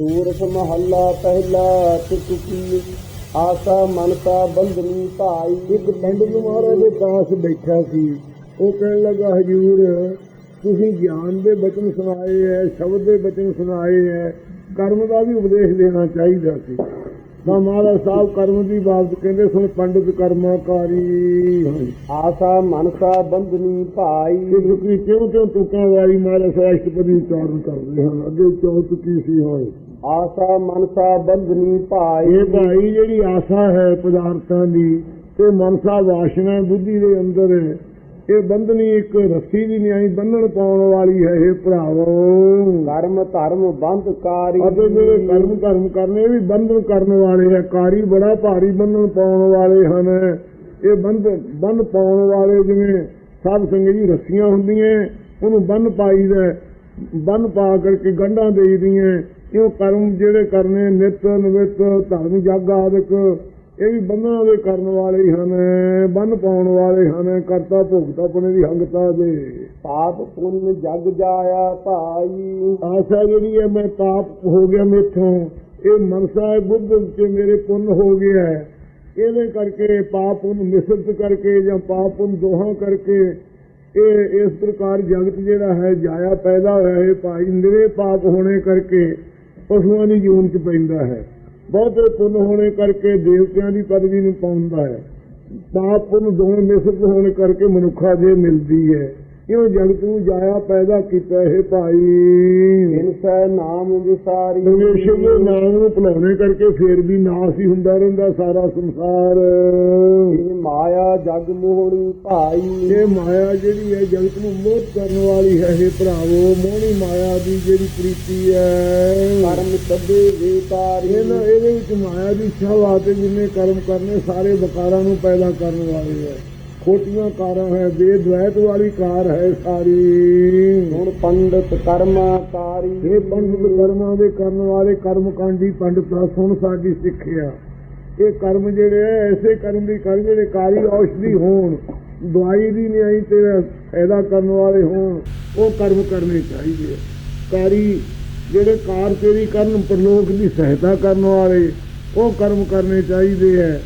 ਸੂਰਤ ਮਹੱਲਾ ਪਹਿਲਾ ਤੁਕੀ ਆਸਾ ਮਨਸਾ ਬੰਧਨੀ ਭਾਈ। ਇੱਕ ਪੰਡਤ ਮਹਾਰਾਜ ਦੇ ਪਾਸ ਬੈਠਾ ਸੀ। ਉਹ ਕਹਿਣ ਲੱਗਾ ਹਜੂਰ ਤੁਸੀਂ ਗਿਆਨ ਦੇ ਬਚਨ ਸੁਣਾਏ ਐ ਸ਼ਬਦ ਦੇ ਬਚਨ ਸੁਣਾਏ ਐ। ਕਰਮ ਦਾ ਵੀ ਉਪਦੇਸ਼ ਦੇਣਾ ਚਾਹੀਦਾ ਸੀ। ਤਾਂ ਮਹਾਰਾਜ ਸਾਹਿਬ ਕਰਮ ਦੀ ਬਾਤ ਕਹਿੰਦੇ ਸੁਣ ਪੰਡਤ ਕਰਮਾਕਾਰੀ ਆਸਾ ਮਨਸਾ ਬੰਧਨੀ ਭਾਈ। ਕਿਉਂ ਕਿਉਂ ਤੁਕਾਂ ਵਾਲੀ ਮਹਾਰਾਜ ਸ੍ਰੇਸ਼ਟਪਦੀ ਉਚਾਰਨ ਕਰਦੇ ਹਨ? ਅੱਗੇ ਚੌਥ ਕੀ ਸੀ ਹੋਏ? ਆਸਾ ਮਨਸਾ ਬੰਧਨੀ ਭਾਈ ਇਹ ਭਾਈ ਜਿਹੜੀ ਆਸਾ ਹੈ ਪਦਾਰਥਾਂ ਦੀ ਤੇ ਮਨਸਾ ਵਾਸ਼ਨਾ ਬੁੱਧੀ ਦੇ ਅੰਦਰ ਹੈ ਇਹ ਬੰਧਨੀ ਇੱਕ ਰੱਸੀ ਦੀ ਨਿਆਈ ਬੰਨਣ ਪਾਉਣ ਵਾਲੀ ਹੈ ਇਹ ਭਰਾਵੋ। ਕਰਮ ਧਰਮ ਬੰਧ ਕਾਰੀ। ਅਤੇ ਜਿਹੜੇ ਕਰਮ ਧਰਮ ਕਰਨੇ ਵੀ ਬੰਧਨ ਕਰਨ ਵਾਲੇ ਹੈ ਕਾਰੀ ਬੜਾ ਭਾਰੀ ਬੰਧਨ ਪਾਉਣ ਵਾਲੇ ਹਨ। ਇਹ ਬੰਧ ਬੰਨ ਪਾਉਣ ਵਾਲੇ ਜਿਵੇਂ ਸਾਧ ਸੰਗਤ ਜੀ ਰੱਸੀਆਂ ਹੁੰਦੀਆਂ ਉਹਨੂੰ ਬੰਨ ਪਾਈਦਾ ਬੰਨ ਪਾ ਕਰਕੇ ਗੰਢਾਂ ਦੇਈਦੀਆਂ ਕਿਉਂ ਕਰਮ ਜਿਹੜੇ ਕਰਨੇ ਨਿਤ ਨਵਿਤ ਧਰਮ ਜਗ ਆਦਿਕ ਇਹ ਵੀ ਬੰਧਨਾਂ ਦੇ ਕਰਨ ਵਾਲੇ ਹੀ ਹਨ ਬੰਨ ਪਾਉਣ ਵਾਲੇ ਹਨ ਕਰਤਾ ਭੁਗਤਾ ਆਪਣੇ ਦੀ ਹੰਗਤਾ ਦੇ। ਪਾਪ ਪੁੰਨ ਜਗ ਜਾਇਆ ਭਾਈ। ਆਸਾ ਜਿਹੜੀ ਹੈ ਮੈਂ ਪਾਪ ਹੋ ਗਿਆ ਮੇਥੋਂ ਇਹ ਮਨਸਾ ਹੈ ਬੁੱਧ ਤੇ ਮੇਰੇ ਪੁੰਨ ਹੋ ਗਿਆ ਹੈ। ਇਹਦੇ ਕਰਕੇ ਪਾਪ ਨੂੰ ਮਿਸਰਤ ਕਰਕੇ ਜਾਂ ਪਾਪ ਨੂੰ ਦੋਹਾਂ ਕਰਕੇ ਇਹ ਇਸ ਪ੍ਰਕਾਰ ਜਗਤ ਜਿਹੜਾ ਹੈ ਜਾਇਆ ਪੈਦਾ ਹੋਇਆ ਹੈ ਭਾਈ ਨਿਰੇ ਪਾਪ ਹੋਣੇ ਕਰਕੇ। ਪਸ਼ੂਆਂ ਦੀ ਜੂਨ ਚ ਪੈਂਦਾ ਹੈ। ਬਹੁਤੇ ਪੁੰਨ ਹੋਣੇ ਕਰਕੇ ਦੇਵਤਿਆਂ ਦੀ ਪਦਵੀ ਨੂੰ ਪਾਉਂਦਾ ਹੈ। ਪਾਪ ਪੁੰਨ ਦੋਵੇਂ ਮਿਸਰਤ ਹੋਣ ਕਰਕੇ ਮਨੁੱਖਾ ਦੇ ਮਿਲਦੀ ਹੈ। ਇਉਂ ਜਗਤ ਨੂੰ ਜਾਇਆ ਪੈਦਾ ਕੀਤਾ ਹੈ ਭਾਈ? ਇਨਸੈ ਨਾਮ ਵਿਸਾਰੀ। ਪਰਮੇਸ਼ਰ ਦੇ ਨਾਮ ਨੂੰ ਭੁਲਾਉਣੇ ਕਰਕੇ ਫੇਰ ਵੀ ਨਾਸ ਹੀ ਹੁੰਦਾ ਰਹਿੰਦਾ ਸਾਰਾ ਸੰਸਾਰ। ਇਹ ਮਾਇਆ ਜਗ ਮੋਹਣੀ ਭਾਈ। ਇਹ ਮਾਇਆ ਜਿਹੜੀ ਹੈ ਜਗਤ ਨੂੰ ਮੋਹ ਕਰਨ ਵਾਲੀ ਹੈ ਇਹ ਭਰਾਵੋ। ਮੋਹਣੀ ਮਾਇਆ ਦੀ ਜਿਹੜੀ ਪ੍ਰੀਤੀ ਹੈ। ਕਰਮ ਸਭੇ ਵਿਕਾਰੀ ਇਹਨਾਂ ਇਹਦੇ ਵਿੱਚ ਮਾਇਆ ਦੀ ਇੱਛਾ ਤੇ ਜਿੰਨੇ ਕਰਮ ਕਰਨੇ ਸਾਰੇ ਵਿਕਾਰਾਂ ਨੂੰ ਪੈਦਾ ਕਰਨ ਵਾਲੇ ਹੈ। ਖੋਟੀਆਂ ਕਾਰਾਂ ਹੈ ਬੇਦਵੈਤ ਵਾਲੀ ਕਾਰ ਹੈ ਸਾਰੀ। ਹੁਣ ਪੰਡਤ ਕਰਮਾਕਾਰੀ ਇਹ ਪੰਡਤ ਕਰਮਾਂ ਦੇ ਕਰਨ ਵਾਲੇ ਕਰਮਕਾਂਡੀ ਪੰਡਤਾਂ ਸੁਣ ਸਾਡੀ ਸਿੱਖਿਆ। ਇਹ ਕਰਮ ਜਿਹੜੇ ਐਸੇ ਕਰਮ ਦੀ ਕਰ ਜਿਹੜੇ ਕਾਰੀ ਔਸ਼ਧੀ ਹੋਣ ਦਵਾਈ ਦੀ ਨਹੀਂ ਆਈ ਤੇਰਾ ਫਾਇਦਾ ਕਰਨ ਵਾਲੇ ਹੋਣ ਉਹ ਕਰਮ ਕਰਨੇ ਚਾਹੀਦੇ। ਕਾਰੀ ਜਿਹੜੇ ਕਾਰ ਤੇਰੀ ਕਰਨ ਪ੍ਰਲੋਕ ਦੀ ਸਹਾਇਤਾ ਕਰਨ ਵਾਲੇ ਉਹ ਕਰਮ ਕਰਨੇ ਚਾਹੀਦੇ ਐ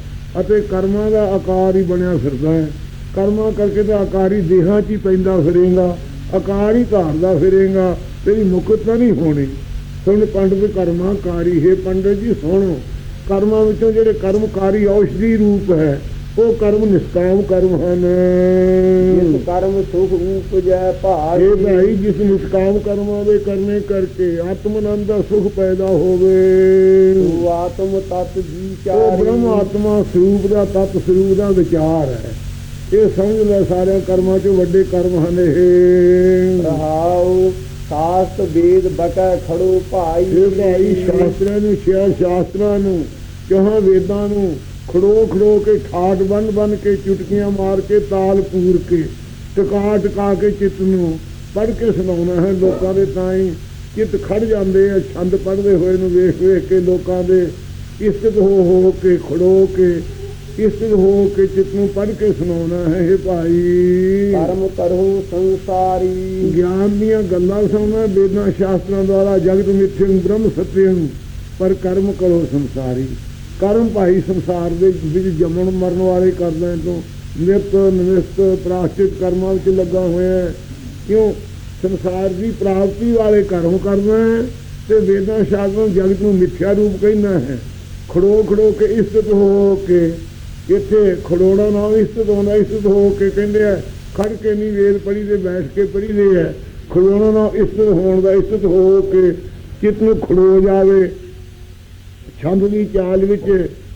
ਅਤੇ ਕਰਮਾਂ ਦਾ ਆਕਾਰ ਹੀ ਬਣਿਆ ਫਿਰਦਾ ਹੈ ਕਰਮਾਂ ਕਰਕੇ ਤਾਂ ਆਕਾਰੀ ਦੇਹਾਂ 'ਚ ਹੀ ਪੈਂਦਾ ਫਿਰੇਗਾ ਆਕਾਰ ਹੀ ਧਾਰਦਾ ਫਿਰੇਗਾ ਤੇਰੀ ਮੁਕਤ ਤਾਂ ਨਹੀਂ ਹੋਣੀ। ਸੁਣ ਪੰਡਤ ਕਰਮਾਂ ਕਾਰੀ ਹੈ ਪੰਡਤ ਜੀ ਸੁਣੋ ਕਰਮਾਂ ਵਿੱਚੋਂ ਜਿਹੜੇ ਕਰਮਕਾਰੀ ਔਸ਼ਧੀ ਰੂਪ ਹੈ ਉਹ ਕਰਮ ਨਿਸ਼ਕਾਮ ਕਰਮ ਹਨ। ਜਿਸ ਕਰਮ ਸੁਖ ਉਪਜੈ ਭਾਈ ਇਹ ਭਾਈ ਜਿਸ ਨਿਸ਼ਕਾਮ ਕਰਮਾਂ ਦੇ ਕਰਨੇ ਕਰਕੇ ਆਤਮਨੰਦ ਦਾ ਸੁਖ ਪੈਦਾ ਹੋਵੇ। ਤੂੰ ਆਤਮ ਤਤ ਉਹ ਵਿਚਾਰੀ ਬ੍ਰਹਮ ਆਤਮਾ ਸਰੂਪ ਦਾ ਤਤ ਸਰੂਪ ਦਾ ਵਿਚਾਰ ਹੈ। ਇਹ ਸਮਝ ਲੈ ਸਾਰਿਆਂ ਕਰਮਾਂ ਚੋਂ ਵੱਡੇ ਕਰਮ ਹਨ ਇਹ। ਰਹਾਉ ਸਾਸਤ ਵੇਦ ਬਕੈ ਖੜੋ ਭਾਈ ਭਾਈ ਸ਼ਾਸਤਰਾਂ ਨੂੰ ਛਿਆ ਸ਼ਾਸਤਰਾਂ ਨੂੰ ਚਾਹਾਂ ਵੇਦਾਂ ਨੂੰ ਖੜੋ ਖੜੋ ਕੇ ਠਾਠ ਬੰਨ ਬੰਨ ਕੇ ਚੁਟਕੀਆਂ ਮਾਰ ਕੇ ਤਾਲ ਪੂਰ ਕੇ ਟਿਕਾ ਟਿਕਾ ਕੇ ਚਿੱਤ ਨੂੰ ਪੜ੍ਹ ਕੇ ਸੁਣਾਉਣਾ ਹੈ। ਲੋਕਾਂ ਦੇ ਤਾਂ ਹੀ ਚਿੱਤ ਖੜ ਜਾਂਦੇ ਆ ਛੰਦ ਪੜ੍ਹਦੇ ਹੋਏ ਨੂੰ ਵੇਖ ਵੇਖ ਕੇ ਲੋਕਾਂ ਦੇ ਇਸਤ ਹੋ ਹੋ ਕੇ ਖੜੋ ਕੇ ਇਸਤ ਹੋ ਕੇ ਚਿੱਤ ਨੂੰ ਪੜ੍ਹ ਕੇ ਸੁਣਾਉਣਾ ਹੈ ਇਹ ਭਾਈ। ਕਰਮ ਕਰੋ ਸੰਸਾਰੀ। ਗਿਆਨ ਦੀਆਂ ਗੱਲਾਂ ਸੁਣਨਾ ਵੇਦਾਂ ਸ਼ਾਸਤਰਾਂ ਦੁਆਰਾ ਜਗਤ ਮਿਥਿਅੰ ਬ੍ਰਹਮ ਸਤਿਅੰ ਪਰ ਕਰਮ ਕਰੋ ਸੰਸਾਰੀ। ਕਰਮ ਭਾਈ ਸੰਸਾਰ ਦੇ ਵਿੱਚ ਜੰਮਣ ਮਰਨ ਵਾਲੇ ਕਰਦਾਂ ਤੋਂ ਨਿਤ ਨਿਵਸਤ ਪ੍ਰਾਸ਼ਚਿਤ ਕਰਮਾਂ ਵਿੱਚ ਲੱਗਾ ਹੋਇਆ ਹੈ। ਕਿਉਂ? ਸੰਸਾਰ ਦੀ ਪ੍ਰਾਪਤੀ ਵਾਲੇ ਕਰਮ ਕਰਨਾ ਹੈ ਤੇ ਵੇਦਾਂ ਸ਼ਾਸਤਰਾਂ ਜਗਤ ਨੂੰ ਮਿਥਿਆ ਰੂਪ ਕਹਿਣਾ ਹੈ। ਖੜੋ ਖੜੋ ਕੇ ਇਸਤ ਹੋ ਕੇ ਇੱਥੇ ਖੜੋਣਾ ਨਾਮ ਇਸਤ ਹੋਣਾ, ਇਸਤ ਹੋ ਕੇ ਕਹਿੰਦੇ ਆ ਖੜ ਕੇ ਨਹੀਂ ਵੇਦ ਪੜ੍ਹੀ ਦੇ ਬੈਠ ਕੇ ਪੜ੍ਹੀ ਦੇ ਹੈ ਖੜੋਣਾ ਨਾਮ ਇਸਤ ਹੋਣ ਦਾ ਇਸਤ ਹੋ ਕੇ ਚਿੱਤ ਨੂੰ ਖੜੋ ਜਾਵੇ। ਛੰਦ ਦੀ ਚਾਲ ਵਿੱਚ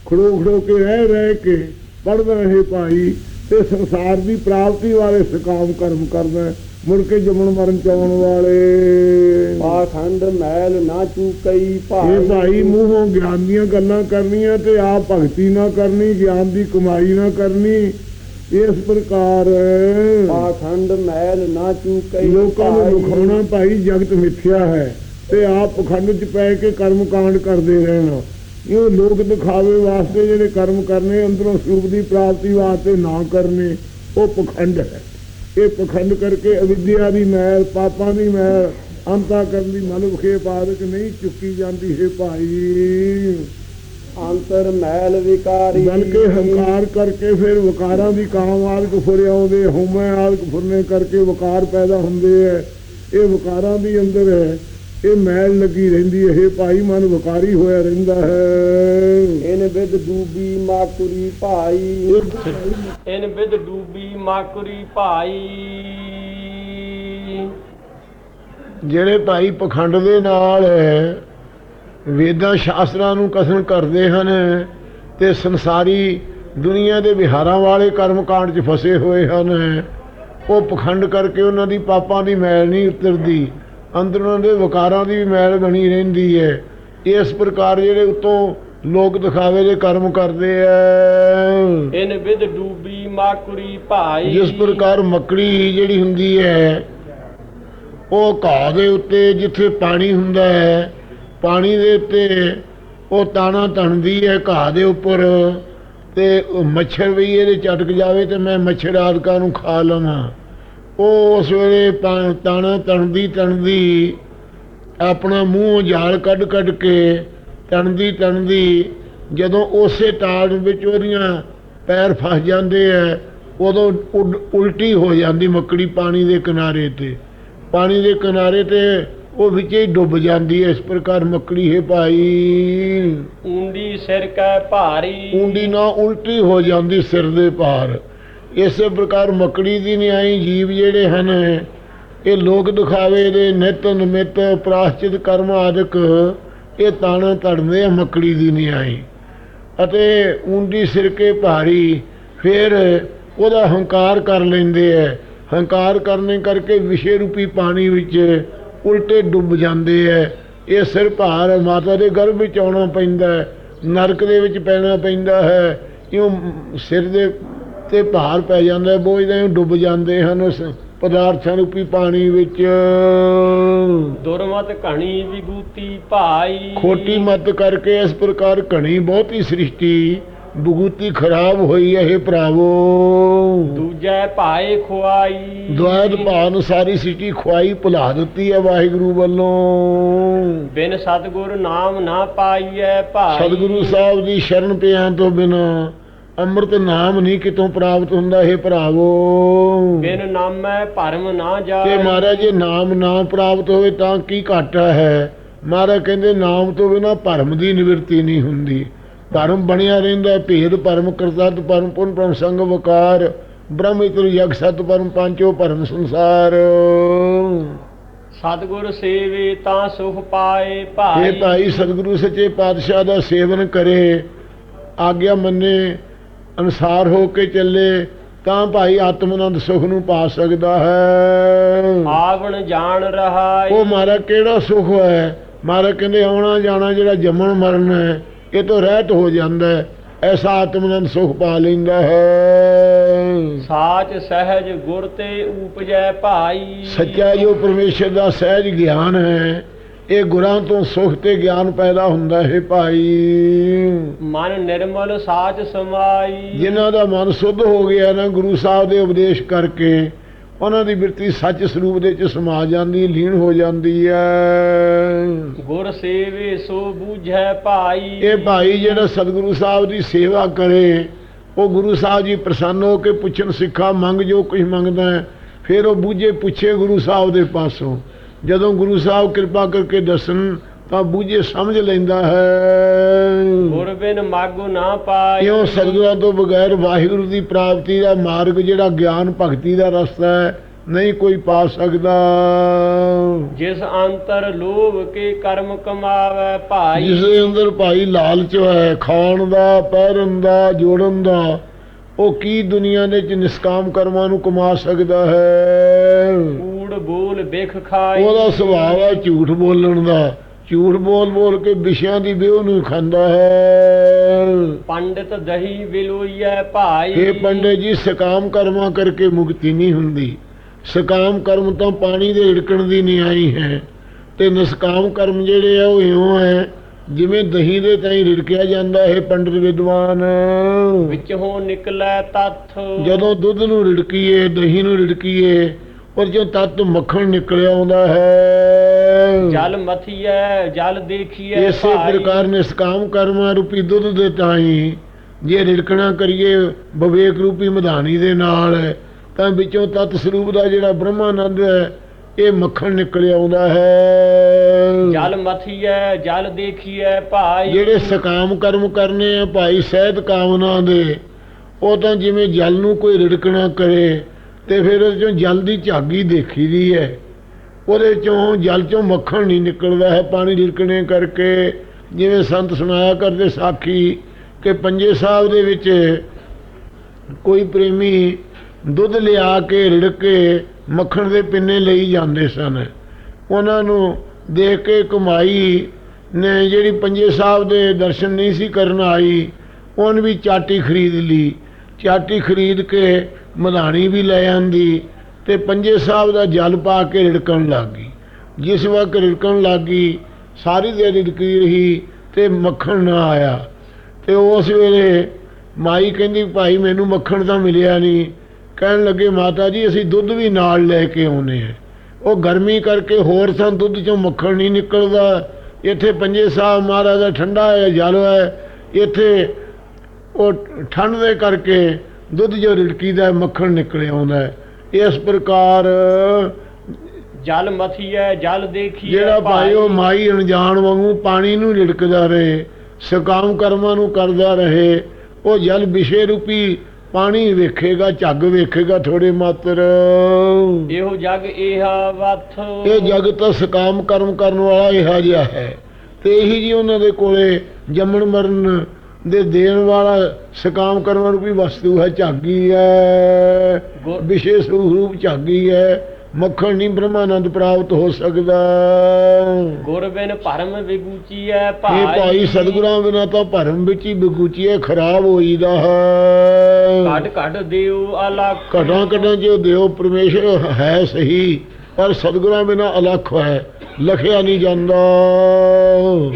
ਖੜੋ ਖੜੋ ਕੇ ਰਹਿ ਰਹਿ ਕੇ ਪੜ੍ਹਦਾ ਰਹੇ ਭਾਈ ਤੇ ਸੰਸਾਰ ਦੀ ਪ੍ਰਾਪਤੀ ਵਾਲੇ ਸਕਾਮ ਕਰਮ ਕਰਦਾ। ਮੁੜ ਕੇ ਜੰਮਣ ਮਰਨ ਚਾਉਣ ਵਾਲੇ। ਪਾਖੰਡ ਮੈਲ ਨਾ ਚੂਕਈ ਇਹ ਭਾਈ ਭਾਈ ਮੂੰਹੋਂ ਗਿਆਨ ਦੀਆਂ ਗੱਲਾਂ ਕਰਨੀਆਂ ਤੇ ਆਪ ਭਗਤੀ ਨਾ ਕਰਨੀ ਗਿਆਨ ਦੀ ਕਮਾਈ ਨਾ ਕਰਨੀ। ਇਸ ਪ੍ਰਕਾਰ ਪਾਖੰਡ ਮੈਲ ਨਾ ਚੂਕਈ ਲੋਕਾਂ ਨੂੰ ਭਾਈ। ਦਿਖਾਉਣਾ ਭਾਈ ਜਗਤ ਮਿੱਥਿਆ ਹੈ ਤੇ ਆਪ ਪਖੰਡ ਚ ਪੈ ਕੇ ਕਰਮ ਕਾਂਡ ਕਰਦੇ ਰਹਿਣਾ। ਇਹ ਲੋਕ ਦਿਖਾਵੇ ਵਾਸਤੇ ਜਿਹੜੇ ਕਰਮ ਕਰਨੇ ਅੰਦਰੋਂ ਸਰੂਪ ਦੀ ਪ੍ਰਾਪਤੀ ਵਾਸਤੇ ਨਾ ਕਰਨੇ ਉਹ ਪਖੰਡ ਹੈ। ਇਹ ਪਖੰਡ ਕਰਕੇ ਅਵਿਦਿਆ ਦੀ ਮੈਲ ਪਾਪਾਂ ਦੀ ਮੈਲ ਅੰਤਾ ਕਰਨ ਦੀ ਮਨ ਵਿਖੇ ਨਹੀਂ ਚੁੱਕੀ ਜਾਂਦੀ ਹੈ ਭਾਈ। ਅੰਤਰ ਮੈਲ ਵਿਕਾਰੀ। ਬਲਕਿ ਹੰਕਾਰ ਕਰਕੇ ਫਿਰ ਵਿਕਾਰਾਂ ਦੀ ਕਾਮ ਆਦਿਕ ਫੁਰ ਆਉਂਦੇ ਹਉਮੈ ਆਦਿਕ ਫੁਰਨੇ ਕਰਕੇ ਵਿਕਾਰ ਪੈਦਾ ਹੁੰਦੇ ਐ। ਇਹ ਵਿਕਾਰਾਂ ਦੀ ਅੰਦਰ ਹੈ। ਇਹ ਮੈਲ ਲੱਗੀ ਰਹਿੰਦੀ ਹੈ ਇਹ ਭਾਈ ਮਨ ਵਿਕਾਰੀ ਹੋਇਆ ਰਹਿੰਦਾ ਹੈ। ਇਨ ਬਿਦ ਡੂਬੀ ਮਾਕੁਰੀ ਭਾਈ। ਇਨ ਬਿਦ ਡੂਬੀ ਮਾਕੁਰੀ ਭਾਈ। ਜਿਹੜੇ ਭਾਈ ਪਖੰਡ ਦੇ ਨਾਲ ਵੇਦਾਂ ਸ਼ਾਸਤਰਾਂ ਨੂੰ ਕਥਨ ਕਰਦੇ ਹਨ ਤੇ ਸੰਸਾਰੀ ਦੁਨੀਆ ਦੇ ਵਿਹਾਰਾਂ ਵਾਲੇ ਕਰਮ ਕਾਂਡ 'ਚ ਫਸੇ ਹੋਏ ਹਨ ਉਹ ਪਖੰਡ ਕਰਕੇ ਉਹਨਾਂ ਦੀ ਪਾਪਾਂ ਦੀ ਮੈਲ ਨਹੀਂ ਉਤਰਦੀ। ਅੰਦਰ ਉਹਨਾਂ ਦੇ ਵਿਕਾਰਾਂ ਦੀ ਵੀ ਮੈਲ ਬਣੀ ਰਹਿੰਦੀ ਹੈ। ਇਸ ਪ੍ਰਕਾਰ ਜਿਹੜੇ ਉਤੋਂ ਲੋਕ ਦਿਖਾਵੇ ਦੇ ਕਰਮ ਕਰਦੇ ਐ। ਇਨ ਬਿਦ ਡੂਬੀ ਮਾਕੁਰੀ ਭਾਈ। ਜਿਸ ਪ੍ਰਕਾਰ ਮੱਕੜੀ ਜਿਹੜੀ ਹੁੰਦੀ ਹੈ ਉਹ ਘਾਹ ਦੇ ਉੱਤੇ ਜਿੱਥੇ ਪਾਣੀ ਹੁੰਦਾ ਹੈ ਪਾਣੀ ਦੇ ਉੱਤੇ ਉਹ ਤਾਣਾ ਤਣਦੀ ਹੈ ਘਾਹ ਦੇ ਉੱਪਰ ਤੇ ਉਹ ਮੱਛਰ ਵੀ ਇਹਦੇ ਚਟਕ ਜਾਵੇ ਤੇ ਮੈਂ ਮੱਛਰ ਆਦਿਕਾਂ ਨੂੰ ਖਾ ਲਵਾਂ। ਉਹ ਉਸ ਵੇਲੇ ਤਾਣਾ ਤਣਦੀ ਤਣਦੀ ਆਪਣਾ ਮੂੰਹ ਜਾਲ ਕੱਢ ਕੱਢ ਕੇ ਤਣਦੀ ਤਣਦੀ ਜਦੋਂ ਉਸੇ ਤਾੜ ਵਿੱਚ ਉਹਦੀਆਂ ਪੈਰ ਫਸ ਜਾਂਦੇ ਐ ਉਦੋਂ ਉੱਡ- ਉਲਟੀ ਹੋ ਜਾਂਦੀ ਮੱਕੜੀ ਪਾਣੀ ਦੇ ਕਿਨਾਰੇ ਤੇ। ਪਾਣੀ ਦੇ ਕਿਨਾਰੇ ਤੇ ਉਹ ਵਿੱਚ ਹੀ ਡੁੱਬ ਜਾਂਦੀ ਹੈ ਇਸ ਪ੍ਰਕਾਰ ਮੱਕੜੀ ਹੈ ਭਾਈ। ਊਂਡੀ ਸਿਰ ਕੈ ਭਾਰੀ। ਉਂਡੀ ਨਾ ਉਲਟੀ ਹੋ ਜਾਂਦੀ ਸਿਰ ਦੇ ਭਾਰ। ਇਸੇ ਪ੍ਰਕਾਰ ਮੱਕੜੀ ਦੀ ਨਿਆਈ ਜੀਵ ਜਿਹੜੇ ਹਨ, ਇਹ ਲੋਕ ਦਿਖਾਵੇ ਦੇ ਨਿਤ ਨਿਮਿਤ ਪ੍ਰਾਸ਼ਚਿਤ ਕਰਮ ਆਦਿਕ, ਇਹ ਤਾਣਾ ਤੜਦੇ ਆ ਮੱਕੜੀ ਦੀ ਨਿਆਈ। ਅਤੇ ਉਂਡੀ ਸਿਰ ਕੇ ਭਾਰੀ, ਫਿਰ ਉਹਦਾ ਹੰਕਾਰ ਕਰ ਲੈਂਦੇ ਐ। ਹੰਕਾਰ ਕਰਨੇ ਕਰਕੇ ਵਿਸ਼ੇ ਰੂਪੀ ਪਾਣੀ ਵਿੱਚ ਉਲਟੇ ਡੁੱਬ ਜਾਂਦੇ ਐ। ਇਹ ਸਿਰ ਭਾਰ ਮਾਤਾ ਦੇ ਗਰਭ ਵਿੱਚ ਆਉਣਾ ਪੈਂਦਾ, ਨਰਕ ਦੇ ਵਿੱਚ ਪੈਣਾ ਪੈਂਦਾ ਹੈ। ਕਿਉਂ ਸਿਰ ਦੇ ਤੇ ਭਾਰ ਪੈ ਜਾਂਦਾ ਬੋਝਦੇ ਡੁੱਬ ਜਾਂਦੇ ਹਨ ਪਦਾਰਥਾਂ ਰੂਪੀ ਪਾਣੀ ਵਿੱਚ। ਦੁਰਮਤ ਘਣੀ ਵਿਗੂਤੀ ਭਾਈ। ਖੋਟੀ ਮਤ ਕਰਕੇ ਇਸ ਪ੍ਰਕਾਰ ਘਣੀ ਬਹੁਤੀ ਸ੍ਰਿਸ਼ਟੀ ਬਗੂਤੀ ਖਰਾਬ ਹੋਈ ਹੈ ਇਹ ਭਰਾਵੋ। ਦੂਜੈ ਭਾਏ ਖੁਆਈ। ਦੁਆਦ ਭਾਨ ਸਾਰੀ ਸਿੱਟੀ ਖੁਆਈ ਭੁਲਾ ਦਿੱਤੀ ਹੈ ਵਾਹਿਗੁਰੂ ਵੱਲੋਂ। ਬਿਨ ਸਤਗੁਰ ਨਾਮ ਨਾ ਪਾਈਐ ਭਾਈ। ਸਤਿਗੁਰੂ ਸਾਹਿਬ ਦੀ ਸ਼ਰਨ ਪਿਆਂ ਤੋਂ ਬਿਨਾ ਅੰਮ੍ਰਿਤ ਨਾਮ ਨਹੀਂ ਕਿਤੋਂ ਪ੍ਰਾਪਤ ਹੁੰਦਾ ਇਹ ਭਰਾਵੋ। ਬਿਨ ਨਾਮੈ ਭਰਮ ਨਾ ਤੇ ਜਾਏ ਮਹਾਰਾਜ ਜੇ ਨਾਮ ਨਾ ਪ੍ਰਾਪਤ ਹੋਵੇ ਤਾਂ ਕੀ ਘਾਟਾ ਹੈ? ਮਹਾਰਾਜ ਕਹਿੰਦੇ ਨਾਮ ਤੋਂ ਬਿਨਾ ਭਰਮ ਦੀ ਨਿਵਰਤੀ ਨਹੀਂ ਹੁੰਦੀ। ਭਰਮ ਬਣਿਆ ਰਹਿੰਦਾ ਹੈ, ਭੇਦ ਭਰਮ ਕਰਤਤ ਭਰਮ ਪੁਨ ਭਰਮ ਸੰਗ ਵਕਾਰ। ਬ੍ਰਹਮ ਇਤਰ ਯਗ ਸਤ ਭਰਮ ਪੰਚੋ ਭਰਮ ਸੰਸਾਰ। ਸਤਗੁਰ ਸੇਵੇ ਤਾਂ ਸੁਖ ਪਾਏ ਭਾਈ। ਇਹ ਭਾਈ ਸਤਿਗੁਰੂ ਸੱਚੇ ਪਾਤਸ਼ਾਹ ਦਾ ਸੇਵਨ ਕਰੇ। ਆਗਿਆ ਮੰਨੇ ਅਨਸਾਰ ਹੋ ਕੇ ਚੱਲੇ ਤਾਂ ਭਾਈ ਆਤਮਨੰਦ ਸੁਖ ਨੂੰ ਪਾ ਸਕਦਾ ਹੈ। ਆਵਣ ਜਾਣ ਰਹਾਈ। ਉਹ ਮਾਰਾ ਕਿਹੜਾ ਸੁਖ ਹੈ? ਮਾਰਾ ਕਹਿੰਦੇ ਆਉਣਾ ਜਾਣਾ ਜਿਹੜਾ ਜੰਮਣ ਮਰਨ ਹੈ ਇਹ ਤੋਂ ਰਹਿਤ ਹੋ ਜਾਂਦਾ ਹੈ। ਐਸਾ ਆਤਮਨੰਦ ਸੁਖ ਪਾ ਲੈਂਦਾ ਹੈ। ਸਾਚ ਸਹਿਜ ਗੁਰ ਤੇ ਊਪਜੈ ਭਾਈ। ਸੱਚਾ ਜੋ ਪਰਮੇਸ਼ਰ ਦਾ ਸਹਿਜ ਗਿਆਨ ਹੈ ਇਹ ਗੁਰਾਂ ਤੋਂ ਸੁਖ ਤੇ ਗਿਆਨ ਪੈਦਾ ਹੁੰਦਾ ਹੈ ਭਾਈ। ਮਨ ਨਿਰਮਲ ਸਾਚ ਸਮਾਈ। ਜਿਨ੍ਹਾਂ ਦਾ ਮਨ ਸੁੱਧ ਹੋ ਗਿਆ ਨਾ ਗੁਰੂ ਸਾਹਿਬ ਦੇ ਉਪਦੇਸ਼ ਕਰਕੇ ਉਹਨਾਂ ਦੀ ਬਿਰਤੀ ਸੱਚ ਸਰੂਪ ਦੇ ਵਿੱਚ ਸਮਾ ਜਾਂਦੀ ਲੀਨ ਹੋ ਜਾਂਦੀ ਹੈ ਗੁਰ ਸੇਵੇ ਸੋ ਬੂਝੈ ਭਾਈ। ਇਹ ਭਾਈ ਜਿਹੜਾ ਸਤਿਗੁਰੂ ਸਾਹਿਬ ਦੀ ਸੇਵਾ ਕਰੇ ਉਹ ਗੁਰੂ ਸਾਹਿਬ ਜੀ ਪ੍ਰਸੰਨ ਹੋ ਕੇ ਪੁੱਛਣ ਸਿੱਖਾ ਮੰਗ ਜੋ ਕੁਝ ਮੰਗਦਾ ਹੈ ਫਿਰ ਉਹ ਬੂਝੇ ਪੁੱਛੇ ਗੁਰੂ ਸਾਹਿਬ ਦੇ ਪਾਸੋਂ। ਜਦੋਂ ਗੁਰੂ ਸਾਹਿਬ ਕਿਰਪਾ ਕਰਕੇ ਦੱਸਣ ਤਾਂ ਬੂਝੇ ਸਮਝ ਲੈਂਦਾ ਹੈ। ਗੁਰ ਬਿਨ ਮਾਗੋ ਨਾ ਪਾਈ ਕਿਉਂ ਸਤਿਗੁਰਾਂ ਤੋਂ ਬਗੈਰ ਵਾਹਿਗੁਰੂ ਦੀ ਪ੍ਰਾਪਤੀ ਦਾ ਮਾਰਗ ਜਿਹੜਾ ਗਿਆਨ ਭਗਤੀ ਦਾ ਰਸਤਾ ਹੈ ਨਹੀਂ ਕੋਈ ਪਾ ਸਕਦਾ। ਜਿਸ ਅੰਤਰ ਲੋਭ ਕੇ ਕਰਮ ਕਮਾਵੇ ਭਾਈ। ਜਿਸ ਦੇ ਅੰਦਰ ਭਾਈ ਲਾਲਚ ਹੈ ਖਾਣ ਦਾ ਪਹਿਰਨ ਦਾ ਜੋੜਨ ਦਾ ਉਹ ਕੀ ਦੁਨੀਆ ਦੇ ਚ ਨਿਸਕਾਮ ਕਰਮਾਂ ਨੂੰ ਕਮਾ ਸਕਦਾ ਹੈ? ਕੂੜ ਬੋਲ ਬਿਖ ਖਾਈ। ਉਹਦਾ ਸੁਭਾਅ ਹੈ ਝੂਠ ਬੋਲਣ ਦਾ। ਝੂਠ ਬੋਲ ਬੋਲ ਕੇ ਵਿਸ਼ਿਆਂ ਦੀ ਵਿਉ ਨੂੰ ਖਾਂਦਾ ਹੈ। ਪੰਡਿਤ ਦਹੀ ਵਿਲੋਈਐ ਭਾਈ। ਇਹ ਪੰਡੇ ਜੀ ਸਕਾਮ ਕਰਮਾਂ ਕਰਕੇ ਮੁਕਤੀ ਨਹੀਂ ਹੁੰਦੀ। ਸਕਾਮ ਕਰਮ ਤਾਂ ਪਾਣੀ ਦੇ ਹਿੜਕਣ ਦੀ ਨਹੀਂ ਆਈ ਹੈ। ਤੇ ਨਿਸਕਾਮ ਕਰਮ ਜਿਹੜੇ ਆ ਉਹ ਇਉਂ ਹੈ ਜਿਵੇਂ ਦਹੀਂ ਦੇ ਤਾਈਂ ਰਿੜਕਿਆ ਜਾਂਦਾ ਹੈ ਪੰਡਿਤ ਵਿਦਵਾਨ। ਵਿੱਚੋਂ ਨਿਕਲੈ ਤੱਥ। ਜਦੋਂ ਦੁੱਧ ਨੂੰ ਰਿੜਕੀਏ ਦਹੀਂ ਨੂੰ ਰਿੜਕੀਏ ਔਰ ਜੋ ਤੱਤ ਮੱਖਣ ਨਿਕਲਿਆ ਆਉਂਦਾ ਹੈ। ਜਲ ਮਥੀਐ ਜਲ ਦੇਖੀਐ ਇਸੇ। ਪ੍ਰਕਾਰ ਨਿਸਕਾਮ ਕਰਮਾ ਰੂਪੀ ਦੁੱਧ ਦੇ ਤਾਈ ਜੇ ਰਿੜਕਣਾ ਕਰੀਏ ਵਿਵੇਕ ਰੂਪੀ ਮਧਾਨੀ ਦੇ ਨਾਲ ਤਾਂ ਵਿੱਚੋਂ ਤਤ ਸਰੂਪ ਦਾ ਜਿਹੜਾ ਬ੍ਰਹਮਾਨੰਦ ਹੈ ਇਹ ਮੱਖਣ ਨਿਕਲ ਆਉਂਦਾ ਹੈ। ਜਲ ਮਥੀਐ ਜਲ ਦੇਖੀਐ ਭਾਈ। ਜਿਹੜੇ ਸਕਾਮ ਕਰਮ ਕਰਨੇ ਆ ਭਾਈ ਸਹਿਤ ਕਾਮਨਾ ਦੇ ਉਹ ਤਾਂ ਜਿਵੇਂ ਜਲ ਨੂੰ ਕੋਈ ਰਿੜਕਣਾ ਕਰੇ ਤੇ ਫਿਰ ਉਹਦੇ ਚੋਂ ਜਲ ਦੀ ਝਾਗੀ ਦੇਖੀ ਦੀ ਹੈ। ਉਹਦੇ ਚੋਂ ਜਲ ਚੋਂ ਮੱਖਣ ਨਹੀਂ ਨਿਕਲਦਾ ਹੈ, ਪਾਣੀ ਰਿੜਕਣੇ ਕਰਕੇ। ਜਿਵੇਂ ਸੰਤ ਸੁਣਾਇਆ ਕਰਦੇ ਸਾਖੀ ਕਿ ਪੰਜੇ ਸਾਹਿਬ ਦੇ ਵਿੱਚ ਕੋਈ ਪ੍ਰੇਮੀ ਦੁੱਧ ਲਿਆ ਕੇ, ਰਿੜਕ ਕੇ ਮੱਖਣ ਦੇ ਪਿੰਨੇ ਲਈ ਜਾਂਦੇ ਸਨ। ਉਹਨਾਂ ਨੂੰ ਦੇਖ ਕੇ ਕਮਾਈ ਨੇ ਜਿਹੜੀ ਪੰਜੇ ਸਾਹਿਬ ਦੇ ਦਰਸ਼ਨ ਨਹੀਂ ਸੀ ਕਰਨ ਆਈ, ਉਹਨ ਵੀ ਚਾਟੀ ਖਰੀਦ ਲਈ। ਚਾਟੀ ਖਰੀਦ ਕੇ ਮਧਾਣੀ ਵੀ ਲੈ ਆਂਦੀ ਅਤੇ ਪੰਜੇ ਸਾਹਿਬ ਦਾ ਜਲ ਪਾ ਕੇ ਰਿੜਕਣ ਲੱਗ। ਗਈ ਜਿਸ ਵਕਤ ਰਿੜਕਣ ਲੱਗ ਗਈ ਸਾਰੀ ਦੇ ਰਿੜਕੀ ਰਹੀ ਅਤੇ ਮੱਖਣ ਨਾ ਆਇਆ। ਅਤੇ ਉਸ ਵੇਲੇ ਮਾਈ ਕਹਿੰਦੀ, ਭਾਈ, ਮੈਨੂੰ ਮੱਖਣ ਤਾਂ ਮਿਲਿਆ ਨਹੀਂ। ਕਹਿਣ ਲੱਗੇ, ਮਾਤਾ ਜੀ, ਅਸੀਂ ਦੁੱਧ ਵੀ ਨਾਲ ਲੈ ਕੇ ਆਉਨੇ ਆ ਉਹ ਗਰਮੀ ਕਰਕੇ ਹੋਰ ਤਾਂ ਦੁੱਧ ਚੋਂ ਮੱਖਣ ਨਹੀਂ ਨਿਕਲਦਾ। ਇੱਥੇ ਪੰਜੇ ਸਾਹਿਬ ਮਹਾਰਾਜ ਦਾ ਠੰਡਾ ਹੈ ਜਲ ਹੈ। ਇੱਥੇ ਉਹ ਠੰਡ ਦੇ ਕਰਕੇ ਦੁੱਧ ਜੋ ਰਿੜਕੀ ਦਾ ਮੱਖਣ ਨਿਕਲ ਆਉਂਦਾ ਇਸ ਪ੍ਰਕਾਰ ਜਲ ਮਥੀਐ ਜਲ ਦੇਖੀਐ ਜਿਹੜਾ ਭਾਈ ਉਹ ਮਾਈ ਅਣਜਾਣ ਵਾਂਗੂ ਪਾਣੀ ਨੂੰ ਰਿੜਕਦਾ ਰਹੇ ਸਕਾਮ ਕਰਮਾਂ ਨੂੰ ਕਰਦਾ ਰਹੇ ਉਹ ਜਲ ਵਿਸ਼ੇ ਰੂਪੀ ਪਾਣੀ ਵੇਖੇਗਾ ਝੱਗ ਵੇਖੇਗਾ ਥੋੜੇ ਮਾਤਰ। ਇਹੋ ਜਗ ਇਹਾ ਵਥ। ਇਹ ਜਗ ਤਾਂ ਸਕਾਮ ਕਰਮ ਕਰਨ ਵਾਲਾ ਇਹੋ ਜਿਹਾ ਹੈ। ਤੇ ਇਹੀ ਜੀ ਉਹਨਾਂ ਦੇ ਕੋਲੇ ਜੰਮਣ ਮਰਨ ਦੇ ਦੇਣ ਵਾਲਾ ਸਕਾਮ ਕਰਮ ਰੂਪੀ ਵਸਤੂ ਹੈ ਝਾਗੀ ਹੈ। ਵਿਸ਼ੇਸ਼ ਰੂਪ ਝਾਗੀ ਹੈ। ਮੱਖਣ ਨਹੀਂ ਬ੍ਰਹਮਾਨੰਦ ਪ੍ਰਾਪਤ ਹੋ ਸਕਦਾ। ਗੁਰ ਬਿਨ ਭਰਮ ਵਿਗੂਚੀਐ ਇਹ ਭਾਈ ਭਾਈ ਸਤਿਗੁਰਾਂ ਬਿਨਾ ਤਾਂ ਭਰਮ ਵਿੱਚ ਹੀ ਬਗੂਚੀਏ ਖਰਾਬ ਹੋਈਦਾ ਹੈ। ਘਟ ਘਟ ਦਿਓ ਅਲਖ ਘਟਾਂ ਘਟਾਂ ਜੋ ਦਿਓ ਪਰਮੇਸ਼ਰ ਹੈ ਸਹੀ। ਪਰ ਸਤਿਗੁਰਾਂ ਬਿਨਾ ਅਲੱਖ ਹੈ ਲਖਿਆ ਨਹੀਂ ਜਾਂਦਾ।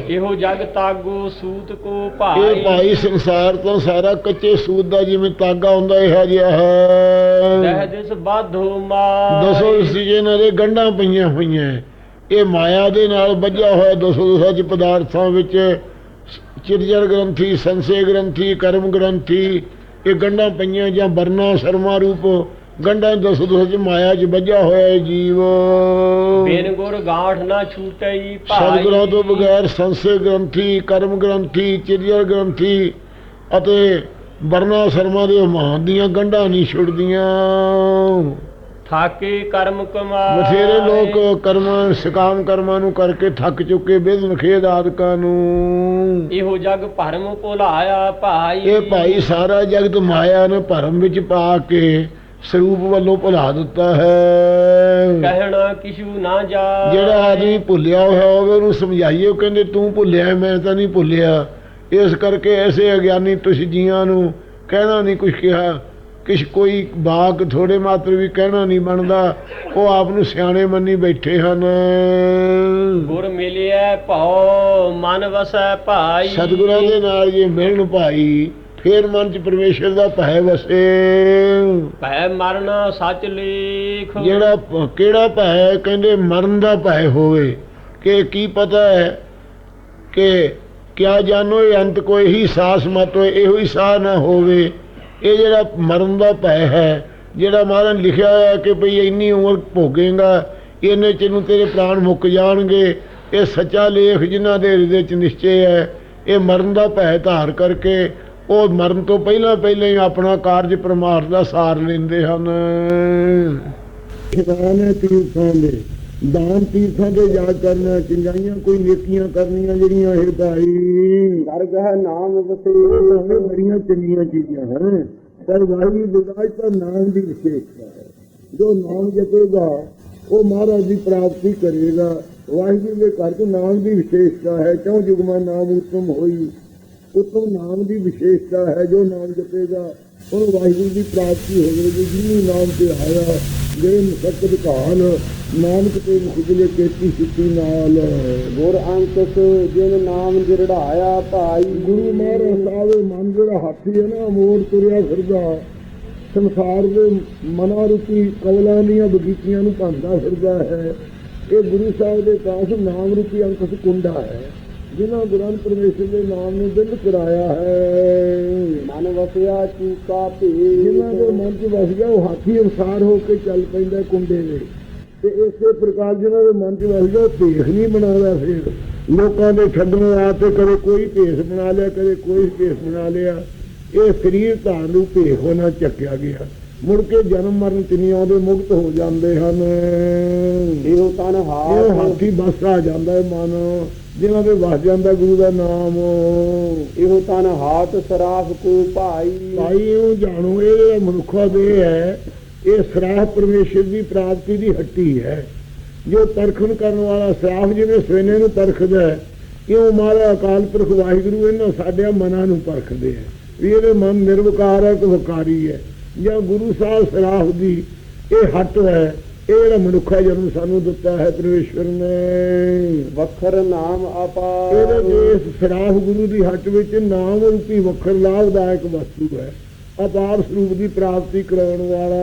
ਇਹੋ ਜਗ ਤਾਗੋ ਸੂਤ ਕੋ ਇਹ ਭਾਈ ਭਾਈ ਸੰਸਾਰ ਤੋਂ ਸਾਰਾ ਕੱਚੇ ਸੂਤ ਦਾ ਜਿਵੇਂ ਤਾਗਾ ਹੁੰਦਾ ਇਹੋ ਜਿਹਾ ਹੈ। ਦਹ ਦਿਸ ਬਾਧੋ ਮਾਈ। ਦਸੋ ਸੀਜਨਾਂ ਦੇ ਗੰਢਾਂ ਪਈਆਂ ਹੋਈਆਂ। ਇਹ ਮਾਇਆ ਦੇ ਨਾਲ ਬੱਝਿਆ ਹੋਇਆ ਦਸੋ ਦਸਾਂ ਪਦਾਰਥਾਂ ਵਿੱਚ ਚਿਰਜਰ ਗ੍ਰੰਥੀ ਸੰਸੇ ਗ੍ਰੰਥੀ ਕਰਮ ਗ੍ਰੰਥੀ ਇਹ ਗੰਢਾਂ ਪਈਆਂ ਜਾਂ ਵਰਨਾ ਸ਼ਰਮਾ ਰੂਪ ਗੰਢਾਂ ਦਸੋ ਦਸਾਂ ਚ ਮਾਇਆ ਚ ਬੱਝਿਆ ਹੋਇਆ ਹੈ ਜੀਵ। ਬਿਨ ਗੁਰ ਗਾਂਠ ਨਾ ਛੂਟਈ ਭਾਈ। ਸਤਿਗੁਰਾਂ ਤੋਂ ਬਗੈਰ ਸੰਸੇ ਗ੍ਰੰਥੀ ਕਰਮ ਗ੍ਰੰਥੀ ਚਿਰਜਰ ਗ੍ਰੰਥੀ ਅਤੇ ਵਰਨਾ ਸ਼ਰਮਾ ਦੇ ਮਹਾਨ ਦੀਆਂ ਗੰਢਾਂ ਨਹੀਂ ਛੁੱਟਦੀਆਂ। ਥਾਕੇ ਕਰਮ ਕਮਾਏ। ਬਥੇਰੇ ਲੋਕ ਕਰਮਾਂ ਸਕਾਮ ਕਰਮਾਂ ਨੂੰ ਕਰਕੇ ਥੱਕ ਚੁੱਕੇ ਬਿਜ਼ਨ ਖੇਦ ਆਦਿਕਾਂ ਨੂੰ। ਇਹੋ ਜਗ ਭਰਮ ਭੁਲਾਇਆ ਭਾਈ। ਇਹ ਭਾਈ ਸਾਰਾ ਜਗਤ ਮਾਇਆ ਨੇ ਭਰਮ ਵਿੱਚ ਪਾ ਕੇ ਸਰੂਪ ਵੱਲੋਂ ਭੁਲਾ ਦਿੱਤਾ ਹੈ। ਕਹਿਣਾ ਕਿਛੂ ਨਾ ਜਾ। ਜਿਹੜਾ ਆਦਮੀ ਭੁੱਲਿਆ ਹੋਇਆ ਹੋਵੇ ਉਹਨੂੰ ਸਮਝਾਈਏ ਉਹ ਕਹਿੰਦੇ ਤੂੰ ਭੁੱਲਿਆ ਮੈਂ ਤਾਂ ਨਹੀਂ ਭੁੱਲਿਆ। ਇਸ ਕਰਕੇ ਐਸੇ ਅਗਿਆਨੀ ਤੁਸੀਂ ਜੀਆਂ ਨੂੰ ਕਹਿਣਾ ਨਹੀਂ ਕੁਝ ਕਿਹਾ। ਕਿਛ ਕੋਈ ਬਾਕ ਥੋੜੇ ਮਾਤਰ ਵੀ ਕਹਿਣਾ ਨਹੀਂ ਬਣਦਾ। ਉਹ ਆਪ ਨੂੰ ਸਿਆਣੇ ਮੰਨੀ ਬੈਠੇ ਹਨ। ਗੁਰ ਮਿਲਿਆ ਭਉ ਮਨ ਵਸੈ ਭਾਈ। ਸਤਿਗੁਰਾਂ ਦੇ ਨਾਲ ਜੇ ਮਿਲਣ ਭਾਈ ਫੇਰ ਮਨ ਚ ਪਰਮੇਸ਼ਰ ਦਾ ਭੈ ਵਸੇ। ਭੈ ਮਰਨ ਸੱਚ ਲੇਖ। ਜਿਹੜਾ ਕਿਹੜਾ ਭੈ? ਕਹਿੰਦੇ ਮਰਨ ਦਾ ਭੈ ਹੋਵੇ। ਕਿ ਕੀ ਪਤਾ ਹੈ ਕਿ ਕਿਆ ਜਾਣੋ ਇਹ ਅੰਤ ਕੋਈ ਹੀ ਸਾਸ ਮਤ ਹੋਏ ਇਹੋ ਹੀ ਸਾਹ ਨਾ ਹੋਵੇ। ਇਹ ਜਿਹੜਾ ਮਰਨ ਦਾ ਭੈ ਹੈ ਜਿਹੜਾ ਮਹਾਰਾਜ ਲਿਖਿਆ ਹੋਇਆ ਕਿ ਭਈ ਇੰਨੀ ਉਮਰ ਭੋਗੇਗਾ ਇਹਨੇ ਚ ਨੂੰ ਤੇਰੇ ਪ੍ਰਾਣ ਮੁੱਕ ਜਾਣਗੇ। ਇਹ ਸੱਚਾ ਲੇਖ ਜਿਨ੍ਹਾਂ ਦੇ ਹਿਰਦੇ ਚ ਨਿਸ਼ਚੈ ਹੈ ਇਹ ਮਰਨ ਦਾ ਭੈ ਧਾਰ ਕਰਕੇ ਉਹ ਮਰਨ ਤੋਂ ਪਹਿਲਾਂ ਪਹਿਲਾਂ ਹੀ ਆਪਣਾ ਕਾਰਜ ਪ੍ਰਮਾਰ ਦਾ ਸਾਰ ਲੈਂਦੇ ਹਨ। ਖਿਦਾਨ ਤੀਰਥਾਂ ਦੇ ਦਾਨ ਤੀਰਥਾਂ ਦੇ ਯਾਦ ਕਰਨਾ ਚੰਗਾਈਆਂ ਕੋਈ ਨੇਕੀਆਂ ਕਰਨੀਆਂ ਜਿਹੜੀਆਂ ਇਹ ਭਾਈ। ਦਰਗਾਹ ਨਾਮ ਵਸੇ ਬੜੀਆਂ ਚੰਗੀਆਂ ਚੀਜ਼ਾਂ ਹਨ ਪਰ ਵਾਹਿਗੁਰੂ ਵਿਦਾਜ ਤਾਂ ਨਾਮ ਦੀ ਵਿਸ਼ੇਸ਼ਤਾ ਹੈ। ਜੋ ਨਾਮ ਜਪੇਗਾ ਉਹ ਮਹਾਰਾਜ ਦੀ ਪ੍ਰਾਪਤੀ ਕਰੇਗਾ। ਵਾਹਿਗੁਰੂ ਦੇ ਘਰ ਚ ਨਾਮ ਦੀ ਵਿਸ਼ੇਸ਼ਤਾ ਹੈ ਕਿਉਂ ਜੁਗਮਾ ਨਾਮ ਉਤਮ ਹੋਈ? ਉਤਮ ਨਾਮ ਦੀ ਵਿਸ਼ੇਸ਼ਤਾ ਹੈ ਜੋ ਨਾਮ ਜਪੇਗਾ। ਉਹਨੂੰ ਵਾਹਿਗੁਰੂ ਦੀ ਪ੍ਰਾਪਤੀ ਹੋਵੇਗੀ ਜਿਹਨੂੰ ਨਾਮ ਤੇ ਆਇਆ ਜਿਹੜੇ ਮੁਕੱਦਰ ਕਾਲ ਨਾਨਕ ਤੇ ਮੁਖਜਲੇ ਕੇਤੀ ਸਿੱਤੀ ਨਾਲ। ਗੁਰ ਅੰਤਸ ਜਿਨ ਨਾਮ ਜਿਰੜਾਇਆ ਭਾਈ। ਗੁਰੂ ਮਹਾਰਾਜ ਸਾਹਿਬ ਮਨ ਜਿਹੜਾ ਹਾਥੀ ਹੈ ਨਾ ਮੋੜ ਤੁਰਿਆ ਫਿਰਦਾ। ਸੰਸਾਰ ਦੇ ਮਨਾਂ ਰੂਪੀ ਕਵਲਾਂ ਦੀਆਂ ਬਗੀਚੀਆਂ ਨੂੰ ਭੰਦਾ ਫਿਰਦਾ ਹੈ। ਇਹ ਗੁਰੂ ਸਾਹਿਬ ਦੇ ਪਾਸ ਨਾਮ ਰੂਪੀ ਅੰਕਸ ਕੁੰਡਾ ਹੈ। ਜਿਨ੍ਹਾਂ ਗੁਰਾਂ ਪਰਮੇਸ਼ਰ ਦੇ ਨਾਮ ਨੂੰ ਦਿਲ ਕਰਾਇਆ ਹੈ। ਮਨ ਵਸਿਆ ਚੂਕਾ ਜਿਨ੍ਹਾਂ ਦੇ ਮਨ 'ਚ ਵਸ ਗਿਆ ਉਹ ਹਾਥੀ ਅਨਸਾਰ ਹੋ ਕੇ ਚੱਲ ਪੈਂਦਾ ਕੁੰਡੇ ਦੇ ਤੇ ਇਸੇ ਪ੍ਰਕਾਰ ਜਿਨ੍ਹਾਂ ਦੇ ਮਨ 'ਚ ਵਸ ਗਿਆ ਉਹ ਭੇਖ ਨਹੀਂ ਬਣਾਉਂਦਾ ਫਿਰ। ਲੋਕਾਂ ਦੇ ਛੱਡਣ ਵਾਸਤੇ ਕਦੇ ਕੋਈ ਭੇਸ ਬਣਾ ਲਿਆ ਕਦੇ ਕੋਈ ਭੇਸ ਬਣਾ ਲਿਆ। ਇਹ ਸਰੀਰ ਧਾਰਨ ਨੂੰ ਭੇਖ ਹੋਣਾ ਚੱਕਿਆ ਗਿਆ। ਮੁੜ ਕੇ ਜਨਮ ਮਰਨ ਤਿੰਨੀਆਂ ਦੇ ਮੁਕਤ ਹੋ ਜਾਂਦੇ ਹਨ। ਇਹੋ ਤਨ ਹਾਥ। ਹਾਥੀ ਬਸ ਆ ਜਾਂਦਾ ਹੈ ਮਨ। ਜਿਨ੍ਹਾਂ ਦੇ ਵਸ ਜਾਂਦਾ ਗੁਰੂ ਦਾ ਨਾਮ। ਇਹੋ ਤਨ ਹਾਥ ਸਰਾਫ ਕੋ ਭਾਈ। ਭਾਈ ਇਹ ਜਾਣੋ ਇਹ ਮਨੁੱਖਾ ਦੇ ਹੈ ਇਹ ਸਰਾਫ ਪਰਮੇਸ਼ਰ ਦੀ ਪ੍ਰਾਪਤੀ ਦੀ ਹੱਟੀ ਹੈ। ਜੋ ਪਰਖਣ ਕਰਨ ਵਾਲਾ ਸਰਾਫ ਜਿਵੇਂ ਸਵੇਨੇ ਨੂੰ ਪਰਖਦਾ ਹੈ ਇਉਂ ਮਾਰਾ ਅਕਾਲ ਪੁਰਖ ਵਾਹਿਗੁਰੂ ਇਹਨਾਂ ਸਾਡੇ ਮਨਾਂ ਨੂੰ ਪਰਖਦੇ ਹੈ। ਵੀ ਇਹਦੇ ਮਨ ਨਿਰਵਕਾਰ ਹੈ ਕਿ ਵਕਾਰੀ ਹੈ। ਜਾਂ ਗੁਰੂ ਸਾਹਿਬ ਸਰਾਫ ਦੀ ਇਹ ਹੱਟ ਹੈ ਇਹ ਜਿਹੜਾ ਮਨੁੱਖਾ ਜਨਮ ਸਾਨੂੰ ਦਿੱਤਾ ਹੈ ਪਰਮੇਸ਼ਵਰ ਨੇ? ਵਖਰ ਨਾਮ ਅਪਾਰ ਇਹਦੇ ਦੇਸ ਸਰਾਫ ਗੁਰੂ ਦੀ ਹੱਟ ਵਿੱਚ ਨਾਮ ਰੂਪੀ ਵੱਖਰ ਲਾਭਦਾਇਕ ਵਸਤੂ ਹੈ। ਅਪਾਰ ਸਰੂਪ ਦੀ ਪ੍ਰਾਪਤੀ ਕਰਾਉਣ ਵਾਲਾ।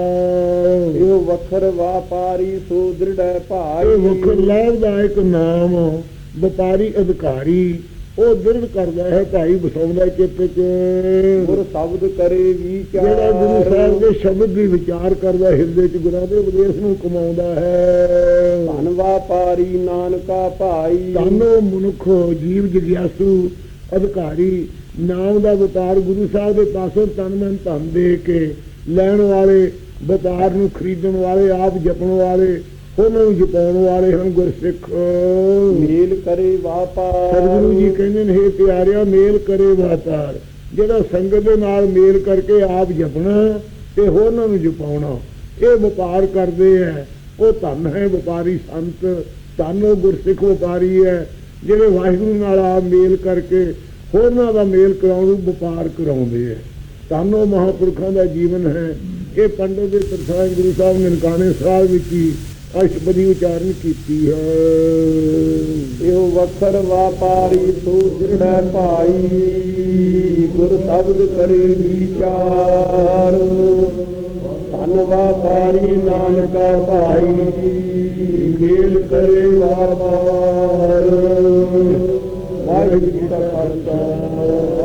ਇਹੋ ਵਖਰ ਵਾਪਾਰੀ ਸੋ ਦ੍ਰਿੜ ਭਾਈ ਇਹ ਵੱਖਰ ਲਾਭਦਾਇਕ ਨਾਮ ਵਪਾਰੀ ਅਧਿਕਾਰੀ ਉਹ ਦ੍ਰਿੜ ਕਰਦਾ ਹੈ ਭਾਈ ਬਸਾਉਂਦਾ ਚਿੱਤ ਚ। ਗੁਰ ਸ਼ਬਦ ਕਰੇ ਵਿਚਾਰ। ਜਿਹੜਾ ਗੁਰੂ ਸਾਹਿਬ ਦੇ ਸ਼ਬਦ ਦੀ ਵਿਚਾਰ ਕਰਦਾ ਹਿਰਦੇ ਚ ਗੁਰਾਂ ਦੇ ਉਪਦੇਸ਼ ਨੂੰ ਕਮਾਉਂਦਾ ਹੈ। ਧਨ ਵਾਪਾਰੀ ਨਾਨਕਾ ਭਾਈ। ਤਾਨੋ ਮਨੁੱਖ ਜੀਵ ਜਗਿਆਸੂ ਅਧਿਕਾਰੀ ਨਾਮ ਦਾ ਵਪਾਰ ਗੁਰੂ ਸਾਹਿਬ ਦੇ ਪਾਸੋਂ ਤਨ ਮਨ ਧਨ ਦੇ ਕੇ ਲੈਣ ਵਾਲੇ ਵਪਾਰ ਨੂੰ ਖਰੀਦਣ ਵਾਲੇ ਆਪ ਜਪਣ ਵਾਲੇ ਉਹਨਾਂ ਜਪਾਉਣ ਵਾਲੇ ਹਨ ਗੁਰਸਿੱਖ। ਮੇਲ ਕਰੇ ਵਾਪਾਰ। ਸਤਿਗੁਰੂ ਜੀ ਕਹਿੰਦੇ ਨੇ ਹੇ ਪਿਆਰਿਆ ਮੇਲ ਕਰੇ ਵਾਤਾਰ ਜਿਹੜਾ ਸੰਗਤ ਦੇ ਨਾਲ ਮੇਲ ਕਰਕੇ ਆਪ ਜਪਣਾ ਤੇ ਹੋਰਨਾਂ ਨੂੰ ਜਪਾਉਣਾ ਇਹ ਵਪਾਰ ਕਰਦੇ ਹੈ ਉਹ ਧਨ ਹੈ ਵਪਾਰੀ ਸੰਤ। ਧਨ ਉਹ ਗੁਰਸਿੱਖ ਵਪਾਰੀ ਹੈ ਜਿਹੜੇ ਵਾਹਿਗੁਰੂ ਨਾਲ ਆਪ ਮੇਲ ਕਰਕੇ ਹੋਰਨਾਂ ਦਾ ਮੇਲ ਕਰਾਉਣ ਨੂੰ ਵਪਾਰ ਕਰਾਉਂਦੇ ਹੈ ਧਨ ਉਹ ਮਹਾਪੁਰਖਾਂ ਦਾ ਜੀਵਨ ਹੈ। ਇਹ ਪੰਡਤ ਦੇ ਤਰਸਾਂ ਗੁਰੂ ਸਾਹਿਬ ਨੇ ਨਨਕਾਣੇ ਸਾਹਿਬ ਵਿੱਚ ਹੀ ਅਸ਼ਟਪਦੀ ਉਚਾਰਨ ਕੀਤੀ ਹੈ। ਇਹੋ ਵਖਰ ਵਾਪਾਰੀ ਸੋ ਦ੍ਰਿੜ ਭਾਈ, ਗੁਰ ਸ਼ਬਦ ਕਰੇ ਵਿਚਾਰ। ਧਨ ਵਾਪਾਰੀ ਨਾਨਕਾ ਭਾਈ, ਮੇਲ ਕਰੇ ਵਾਪਾਰ ਵਾਹਿਗੁਰੂ ਜੀ ਕਾ ਖਾਲਸਾ